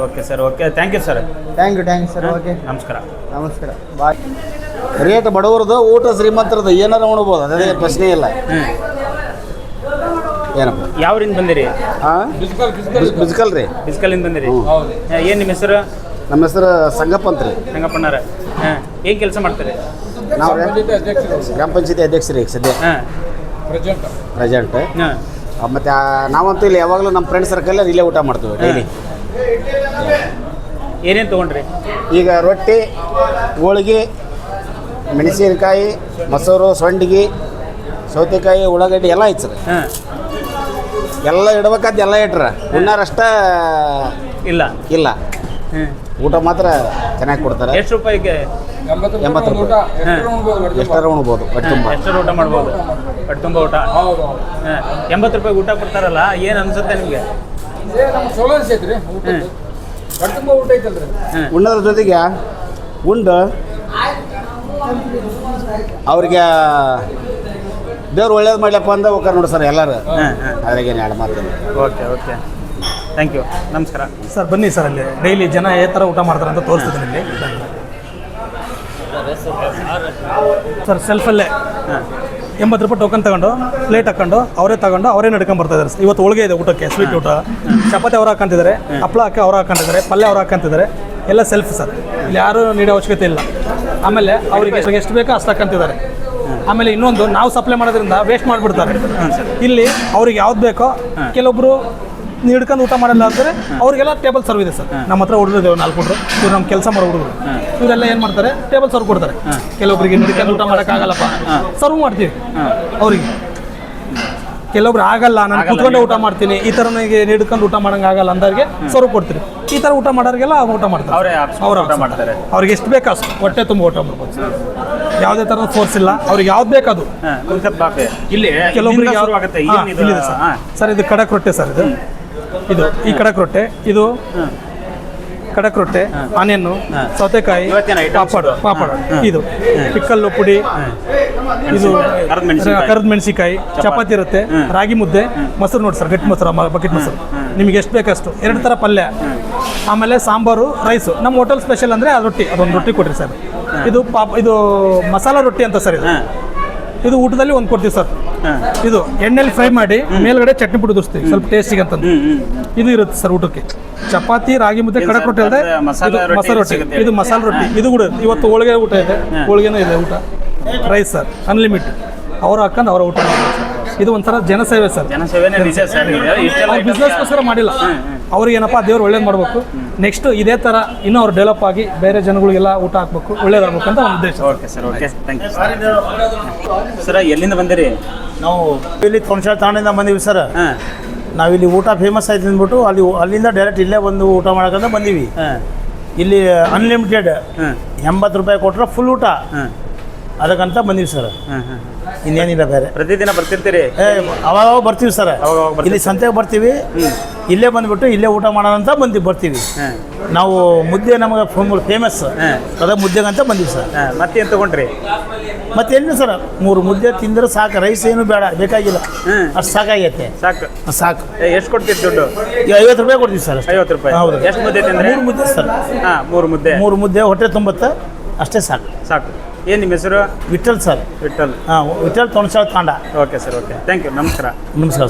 okay sir okay. Thank you sir. Thank you thank you sir. Okay. ನಮಸ್ಕಾರ. ನಮಸ್ಕಾರ. ಬಾಯ್. ರೇಟ್ ಬಡವರದು ಊಟ ಶ್ರೀಮಂತರದು ಏನಾರ ಉಣ್ಬೋದು ಅದೇ ಪ್ರಶ್ನೆ ಇಲ್ಲ. ಹ್ಞೂ ಏನಪ್ಪ? ಯಾವ್ರಿಂದ ಬಂದಿರಿ? ಹಾಂ ಬಿಸ್ಕಲ್ ರೀ. ಬಿಸ್ಕಲ್ಲಿಂದ ಬಂದಿರಿ? ಏನು ನಿಮ್ಮ ಹೆಸರು? ನಮ್ಮ ಹೆಸರು ಸಂಗಪ್ಪ ಅಂತ ರೀ. ಸಂಗಪ್ಪಣ್ಣಾರ ಹಾಂ ಏನು ಕೆಲಸ ಮಾಡ್ತಾರೆ? ನಾವು ಗ್ರಾಮ ಪಂಚಾಯತಿ ಅಧ್ಯಕ್ಷರು ಈಗ ಸದ್ಯ. ಹಾಂ. ಪ್ರೆಸೆಂಟ್ ಹಾಂ. ಮತ್ತು ನಾವಂತೂ ಇಲ್ಲಿ ಯಾವಾಗಲೂ ನಮ್ಮ ಫ್ರೆಂಡ್ ಸರ್ಕಲ್ ಇಲ್ಲೇ ಊಟ ಮಾಡ್ತೀವಿ ಡೈಲಿ ಏನೇನು ತೊಗೊಂಡ್ರಿ? ಈಗ ರೊಟ್ಟಿ ಹೋಳಿಗೆ ಮೆಣಸಿನಕಾಯಿ ಮೊಸರು ಸಂಡಿಗೆ ಸೌತೆಕಾಯಿ ಉಳ್ಳಾಗಡ್ಡಿ ಎಲ್ಲ ಐತೆ ಸರ್. ಹಾಂ. ಎಲ್ಲ ಇಡ್ಬೇಕಾದ್ ಎಲ್ಲ ಇಟ್ರ ಉಣ್ಣಾರಷ್ಟ ಇಲ್ಲ. ಇಲ್ಲ. ಊಟ ಮಾತ್ರ ಚೆನ್ನಾಗಿ ಕೊಡ್ತಾರೆ. ಎಷ್ಟು ರೂಪಾಯಿಗೆ? ಎಂಬತ್ತು ರೂಪಾಯಿ ಎಷ್ಟಾರು ಉಣ್ಬೋದು ಹೊಟ್ಟೆ ತುಂಬ. ಎಷ್ಟು ಊಟ ಮಾಡ್ಬೋದು? ಹೊಟ್ಟೆ ತುಂಬ ಊಟ? ಎಂಬತ್ತು ರೂಪಾಯಿ ಊಟ ಕೊಡ್ತಾರಲ್ಲ ಏನು ಅನ್ಸುತ್ತೆ ನಿಮಗೆ? ಚಲೋ ಅನ್ಸೈತ್ರಿ ಊಟ ಐತಲ್ರಿ. ಉಣ್ಣೋದ್ರ ಜೊತೆಗೆ ಉಂಡು ಅವ್ರಿಗೆ ದೇವ್ರು ಒಳ್ಳೇದು ಮಾಡ್ಲಪ್ಪ ಅಂದ ಹೋಗ್ತಾರೆ ನೋಡಿ ಸರ್ ಎಲ್ಲರೂ. ಹಾಂ ಹಾಂ. ಅದ್ರಾಗೇನು ಎರಡು ಮಾತು ಓಕೆ ಓಕೆ. ಥ್ಯಾಂಕ್ ಯು ನಮಸ್ಕಾರ. ಸರ್ ಬನ್ನಿ ಸರ್ ಅಲ್ಲಿ. ಡೈಲಿ ಜನ ಯಾವ ಥರ ಊಟ ಮಾಡ್ತಾರೆ ಅಂತ ತೋರಿಸ್ತಿದ್ದೀನಿ ಇಲ್ಲಿ. ಸರ್ ಸೆಲ್ಫಲ್ಲೇ ಹಾಂ. ಎಂಬತ್ತು ರೂಪಾಯಿ ಟೋಕನ್ ತಗೊಂಡು ಪ್ಲೇಟ್ ಹಾಕೊಂಡು ಅವರೇ ತಗೊಂಡು ಅವರೇ ನಡ್ಕೊಂಡು ಬರ್ತಾ ಇದ್ದಾರೆ ಸರ್. ಇವತ್ತು ಹೋಳಿಗೆ ಇದೆ ಊಟಕ್ಕೆ ಸ್ವೀಟ್ ಊಟ. ಚಪಾತಿ ಅವ್ರು ಹಾಕೊಂತಿದ್ದಾರೆ ಹಪ್ಪಳ ಹಾಕಿ ಅವ್ರು ಹಾಕೊಂಡಿದ್ದಾರೆ ಪಲ್ಯ ಅವ್ರು ಹಾಕೊಂತಿದ್ದಾರೆ. ಎಲ್ಲ ಸೆಲ್ಫ್ ಸರ್. ಇಲ್ಲಿ ಯಾರು ನೀಡೋ ಅವಶ್ಯಕತೆ ಇಲ್ಲ. ಆಮೇಲೆ ಅವರಿಗೆ ಎಷ್ಟು ಬೇಕೋ ಅಷ್ಟು ತಕ್ಕಂತಿದ್ದಾರೆ ಆಮೇಲೆ ಇನ್ನೊಂದು ನಾವು ಸಪ್ಲೈ ಮಾಡೋದ್ರಿಂದ ವೇಸ್ಟ್ ಮಾಡಿಬಿಡ್ತಾರೆ. ಇಲ್ಲಿ ಅವ್ರಿಗೆ ಯಾವ್ದು ಬೇಕೋ ಕೆಲವೊಬ್ರು ಹಿಡ್ಕೊಂಡು ಊಟ ಮಾಡಲ್ಲ ಅಂದರೆ ಅವರಿಗೆಲ್ಲ ಟೇಬಲ್ ಸರ್ವ್ ಇದೆ ಸರ್. ನಮ್ಮ ಹತ್ರ ಹುಡುಗರು ನಾಲ್ಕು ಹುಡುಗರು. ಇವ್ರು ನಮ್ಮ ಕೆಲಸ ಮಾಡೋ ಹುಡುಗರು. ಇವರೆಲ್ಲ ಏನು ಮಾಡ್ತಾರೆ? ಟೇಬಲ್ ಸರ್ವ್ ಕೊಡ್ತಾರೆ. ಕೆಲವೊಬ್ಬರಿಗೆ ಹಿಡ್ಕೊಂಡು ಊಟ ಮಾಡೋಕ್ಕಾಗಲ್ಲಪ್ಪ. ಸರ್ವ್ ಮಾಡ್ತೀವಿ. ಅವರಿಗೆ. ಕೆಲವೊಬ್ರು ಆಗಲ್ಲ ನಾನು ಕುತ್ಕೊಂಡೆ ಊಟ ಮಾಡ್ತೀನಿ ಈ ತರ ನನಗೆ ಹಿಡ್ಕೊಂಡು ಊಟ ಮಾಡಂಗ ಆಗಲ್ಲ ಅಂದವ್ರಿಗೆ ಸರ್ವ್ ಕೊಡ್ತೀರಿ. ಈ ತರ ಊಟ ಮಾಡೋರಿಗೆಲ್ಲ ಊಟ ಮಾಡ್ತಾರೆ. ಅವರೇ ಮಾಡ್ತಾರೆ. ಅವ್ರಿಗೆ ಎಷ್ಟು ಬೇಕು ಅಷ್ಟು ಹೊಟ್ಟೆ ತುಂಬ ಊಟ ಮಾಡ್ಬೋದು. ಯಾವುದೇ ತರ ಫೋರ್ಸ್ ಇಲ್ಲ. ಅವ್ರಿಗೆ ಯಾವ್ದು ಬೇಕದು ಇಲ್ಲಿ ಕೆಲವೊಬ್ರಿಗೆ ಸರ್. ಇದು ಕಡಕ್ ರೊಟ್ಟೆ ಸರ್ ಇದು. ಇದು ಈ ಕಡಕ್ ರೊಟ್ಟೆ. ಇದು ಕಡಕ್ ರೊಟ್ಟೆ ಆನಿಯನ್ನು ಸೌತೆಕಾಯಿ ಪಾಪಡ್. ಪಾಪಡ್. ಇದು ಪಿಕ್ಕಲ್ಲು ಪುಡಿ ಇದು ಕರದ ಮೆಣಸಿನ್ಕಾಯಿ. ಮೆಣಸಿಕಾಯಿ ಚಪಾತಿ. ಇರುತ್ತೆ ರಾಗಿ ಮುದ್ದೆ ಮೊಸರು ನೋಡಿ ಸರ್ ಗಟ್ಟಿ ಮೊಸರು ಬಕೆಟ್ ಮೊಸರು. ನಿಮಗೆ ಎಷ್ಟು ಬೇಕಷ್ಟು? ಎರಡು ಥರ ಪಲ್ಯ. ಆಮೇಲೆ ಸಾಂಬಾರು ರೈಸು. ನಮ್ಮ ಹೋಟೆಲ್ ಸ್ಪೆಷಲ್ ಅಂದರೆ ಅದು ರೊಟ್ಟಿ ಅದೊಂದು ರೊಟ್ಟಿ ಕೊಡ್ರಿ ಸರ್. ಇದು ಪಾಪ ಇದು ಮಸಾಲ ರೊಟ್ಟಿ ಅಂತ ಸರ್ ಇದು. ಇದು ಊಟದಲ್ಲಿ ಒಂದು ಕೊಡ್ತೀವಿ ಸರ್. ಇದು ಎಣ್ಣೆಲಿ ಫ್ರೈ ಮಾಡಿ ಮೇಲ್ಗಡೆ ಚಟ್ನಿ ಪುಡಿ ಉದುರಿಸ್ತೀವಿ ಸ್ವಲ್ಪ ಟೇಸ್ಟಿಗೆ ಅಂತಂದು. ಇದು ಇರುತ್ತೆ ಸರ್ ಊಟಕ್ಕೆ. ಚಪಾತಿ ರಾಗಿ ಮುದ್ದೆ ಕಡಕ್ ರೊಟ್ಟಿ ಅಲ್ಲದೆ ಮಸಾಲೆ ರೊಟ್ಟಿ ಇದು ಮಸಾಲೆ ರೊಟ್ಟಿ. ಇದು ಕೂಡ ಇವತ್ತು ಹೋಳಿಗೆ ಊಟ ಇದೆ. ಹೋಳಿಗೆನೂ ಇದೆ ಊಟ. Rice sir. ಅನ್ಲಿಮಿಟ್ ಅವ್ರು ಹಾಕೊಂಡು ಅವರ ಊಟ. ಇದು ಒಂಥರ ಜನಸೇವೆ ಸರ್. ಜನಸೇವೆನೇ ನಿಜ ಸರ್ ಇದು. ಇಷ್ಟೆಲ್ಲ ಅವ್ರು ಬಿಸ್ನೆಸ್ಗೋಸ್ಕರ ಮಾಡಿಲ್ಲ. ಅವ್ರಿಗೆ ಏನಪ್ಪ ದೇವ್ರು ಒಳ್ಳೇದು ಮಾಡಬೇಕು. ನೆಕ್ಸ್ಟ್ ಇದೇ ಥರ ಇನ್ನೂ ಅವ್ರು ಡೆವಲಪ್ ಆಗಿ ಬೇರೆ ಜನಗಳಿಗೆಲ್ಲ ಊಟ ಹಾಕ್ಬೇಕು ಒಳ್ಳೇದಾಗಬೇಕು ಅಂತ ಒಂದು ಉದ್ದೇಶ. Okay sir okay thank you sir ಎಲ್ಲಿಂದ ಬಂದಿರಿ? ನಾವು ಇಲ್ಲಿ ತೊಣಸಾಳ ತಾಣದಿಂದ ಬಂದೀವಿ ಸರ್. ಹಾಂ. ನಾವಿಲ್ಲಿ ಊಟ ಫೇಮಸ್ ಆಯ್ತು ಅಂದ್ಬಿಟ್ಟು ಅಲ್ಲಿ ಅಲ್ಲಿಂದ ಡೈರೆಕ್ಟ್ ಇಲ್ಲೇ ಬಂದು ಊಟ ಮಾಡಕ್ಕಂತ ಬಂದೀವಿ. ಹಾಂ. ಇಲ್ಲಿ ಅನ್ಲಿಮಿಟೆಡ್ ಹಾಂ. ಎಂಬತ್ತು ರೂಪಾಯಿ ಕೊಟ್ಟರೆ ಫುಲ್ ಊಟ. ಹಾಂ. ಅದಕ್ಕಂತ ಬಂದೀವಿ ಸರ್. ಇನ್ನೇನಿಲ್ಲ ಬೇರೆ. ಪ್ರತಿದಿನ ಬರ್ತಿರ್ತೀರಿ? ಏ ಅವಾಗ ಬರ್ತೀವಿ ಸರ್. ಇಲ್ಲಿ ಸಂತೆಗೆ ಬರ್ತೀವಿ. ಇಲ್ಲೇ ಬಂದ್ಬಿಟ್ಟು ಇಲ್ಲೇ ಊಟ ಮಾಡೋಣ ಅಂತ ಬಂದು ಬರ್ತೀವಿ. ನಾವು ಮುದ್ದೆ ನಮಗೆ ಫೇಮಸ್ ಅದ ಮುದ್ದೆಗಂತ ಬಂದೀವಿ ಸರ್. ಮತ್ತೆ ಏನು ತಗೊಂಡ್ರಿ? ಮತ್ತೆ ಏನು ಸರ್. ಮೂರು ಮುದ್ದೆ ತಿಂದ್ರೆ ಸಾಕು. ರೈಸ್ ಏನು ಬೇಡ ಬೇಕಾಗಿಲ್ಲ. ಅಷ್ಟು ಸಾಕಾಗೈತೆ. ಸಾಕು. ಸಾಕು. ಎಷ್ಟು ಕೊಡ್ತೀರಿ ದುಡ್ಡು? ಐವತ್ತು ರೂಪಾಯಿ ಕೊಡ್ತೀವಿ ಸರ್. ಐವತ್ತು ರೂಪಾಯಿ. ಹೌದು. ಎಷ್ಟು ಮುದ್ದೆ ತಿಂದ್ರಿ? ಮೂರು ಮುದ್ದೆ ಸರ್. ಹಾಂ ಮೂರು ಮುದ್ದೆ. ಮೂರು ಮುದ್ದೆ ಹೊಟ್ಟೆ ತುಂಬತ್ತೆ? ಅಷ್ಟೇ ಸಾಕು. ಸಾಕು. ಏನು ನಿಮ್ಮ ಹೆಸರು? ವಿಠಲ್ ಸರ್. ವಿಠಲ್ ಹಾಂ ವಿಠಲ್ ತೊಣಸಾಳ ತಾಂಡ. Okay sir okay. Thank you ನಮಸ್ಕಾರ. ನಮಸ್ಕಾರ